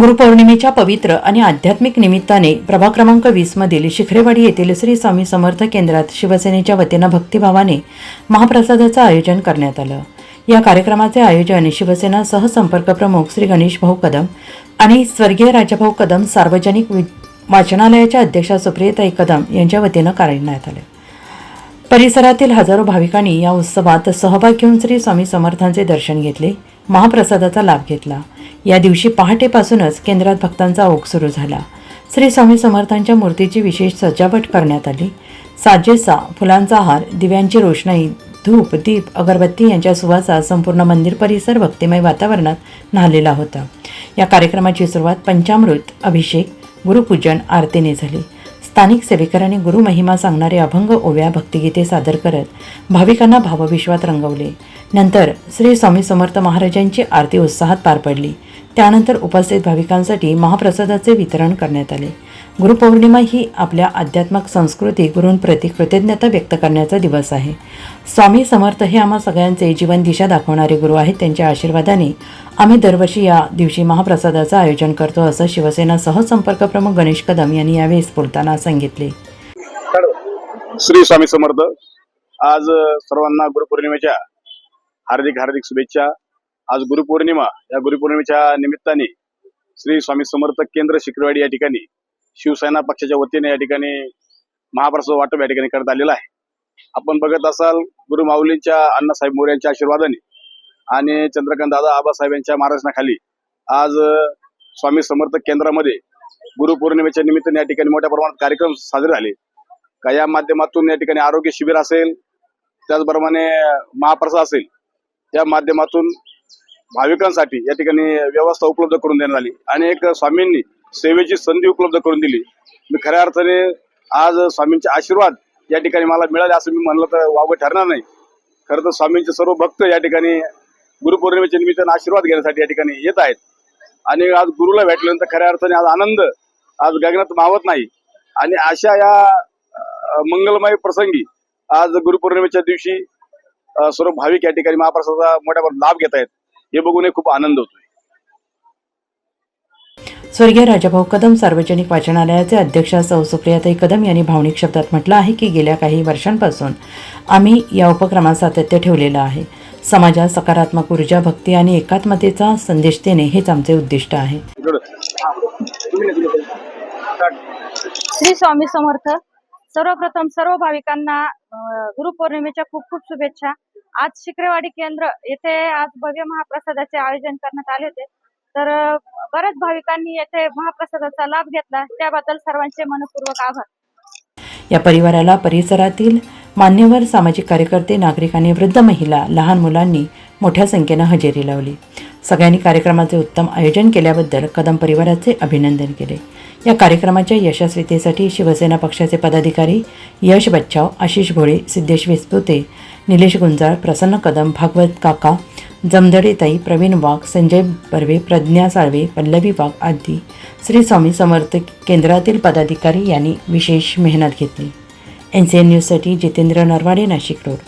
गुरुपौर्णिमेच्या पवित्र आणि आध्यात्मिक निमित्ताने प्रभा क्रमांक वीसमधील शिखरेवाडी येथील श्री स्वामी समर्थ केंद्रात शिवसेनेच्या वतीनं भक्तिभावाने महाप्रसादाचं आयोजन करण्यात आलं. या कार्यक्रमाचे आयोजन शिवसेना सहसंपर्क प्रमुख श्री गणेश भाऊ कदम आणि स्वर्गीय राजाभाऊ कदम सार्वजनिक वि- वाचनालयाच्या अध्यक्षा सुप्रियताई कदम यांच्या वतीनं करण्यात आले. परिसरातील हजारो भाविकांनी या उत्सवात सहभाग घेऊन श्री स्वामी समर्थांचे दर्शन घेतले महाप्रसादाचा लाभ घेतला. या दिवशी पहाटेपासूनच केंद्रात भक्तांचा ओघ सुरू झाला. श्री स्वामी समर्थांच्या मूर्तीची विशेष सजावट करण्यात आली. साजेसा फुलांचा हार दिव्यांची रोषणाई धूप दीप अगरबत्ती यांच्या सुवासा संपूर्ण मंदिर परिसर भक्तिमय वातावरणात न्हालेला होता. या कार्यक्रमाची सुरुवात पंचामृत अभिषेक गुरुपूजन आरतीने झाली. स्थानिक सेवेकरांनी गुरुमहिमा सांगणारे अभंग ओव्या भक्तिगीते सादर करत भाविकांना भावविश्वात रंगवले. नंतर श्री स्वामी समर्थ महाराजांची आरती उत्साहात पार पडली. त्यानंतर उपस्थित भाविकांसाठी महाप्रसादाचे वितरण करण्यात आले. गुरुपौर्णिमा ही आपल्या आध्यात्मिक संस्कृती गुरूंप्रती कृतज्ञता व्यक्त करण्याचा दिवस आहे. स्वामी समर्थ हे आम्हा सगळ्यांचे जीवन दिशा दाखवणारे गुरु आहेत त्यांच्या आशीर्वादाने आम्ही दरवर्षी या दिवशी महाप्रसादाचं आयोजन करतो असं शिवसेना सहसंपर्क प्रमुख गणेश कदम यांनी यावेळी बोलताना सांगितले. श्री स्वामी समर्थ. आज सर्वांना गुरुपौर्णिमेच्या हार्दिक हार्दिक शुभेच्छा. आज गुरुपौर्णिमा. या गुरुपौर्णिमेच्या निमित्ताने श्री स्वामी समर्थ केंद्र शिक्रवाडी या ठिकाणी शिवसेना पक्षाच्या वतीने या ठिकाणी महाप्रसाद वाटप या ठिकाणी करण्यात आलेला आहे. आपण बघत असाल गुरु माऊलींच्या अण्णासाहेब मोरे यांच्या आशीर्वादाने आणि चंद्रकांत दादा आबासाहेब यांच्या मार्गदर्शनाखाली आज स्वामी समर्थ केंद्रामध्ये गुरुपौर्णिमेच्या निमित्ताने या ठिकाणी मोठ्या प्रमाणात कार्यक्रम साजरे झाले. का या माध्यमातून या ठिकाणी आरोग्य शिबिर असेल त्याचप्रमाणे महाप्रसाद असेल या माध्यमातून भाविकांसाठी या ठिकाणी व्यवस्था उपलब्ध करून देण्यात आली. आणि एक स्वामींनी सेवेची संधी उपलब्ध करून दिली. मी खऱ्या अर्थाने आज स्वामींचे आशीर्वाद या ठिकाणी मला मिळाले असं मी म्हणलं तर वावगं ठरणार नाही. खरं तर स्वामींचे सर्व भक्त या ठिकाणी गुरुपौर्णिमेच्या निमित्तानं आशीर्वाद घेण्यासाठी या ठिकाणी येत आहेत. आणि आज गुरुला भेटल्यानंतर खऱ्या अर्थाने आज आनंद आज गगनात मावत नाही. आणि अशा या मंगलमय प्रसंगी आज गुरुपौर्णिमेच्या दिवशी सर्व भाविक या ठिकाणी महाप्रसादाचा मोठ्या लाभ घेत आहेत. हे बघून खूप आनंद होतोय. स्वर्गीय राजाभाऊ कदम सार्वजनिक वाचनालयाचे अध्यक्ष सौ सुप्रियाताई कदम यांनी भावनिक शब्दात म्हटलं आहे की गेल्या काही वर्षांपासून आम्ही या उपक्रमात सातत्य ठेवलेलं आहे. समाजात सकारात्मक ऊर्जा भक्ती आणि एकात्मतेचा संदेश देणे हेच आमचे उद्दिष्ट आहे. श्री स्वामी समर्थ सर्वप्रथम सर्व भाविकांना गुरुपौर्णिमेच्या खूप खूप शुभेच्छा. आज शिकरेवाडी केंद्र येथे आज भव्य महाप्रसादाचे आयोजन करण्यात आले होते. तर बऱ्याच भाविकांनी येथे महाप्रसादाचा लाभ घेतला. त्याबद्दल सर्वांचे मनपूर्वक आभार. या परिवाराला परिसरातील मान्यवर सामाजिक कार्यकर्ते नागरिकांनी वृद्ध महिला लहान मुलांनी मोठ्या संख्येनं हजेरी लावली. सगळ्यांनी कार्यक्रमाचे उत्तम आयोजन केल्याबद्दल कदम परिवाराचे अभिनंदन केले. या कार्यक्रमाच्या यशस्वीतेसाठी शिवसेना पक्षाचे पदाधिकारी यश बच्चाव आशिष भोळे सिद्धेश विस्पुते निलेश गुंजाळ प्रसन्न कदम भागवत काका जमदडेताई प्रवीण वाघ संजय बर्वे प्रज्ञा साळवे पल्लवी वाघ आदी श्री स्वामी समर्थ केंद्रातील पदाधिकारी यांनी विशेष मेहनत घेतली. एन सी एन न्यूजसाठी जितेंद्र नरवाडे नाशिक रोड.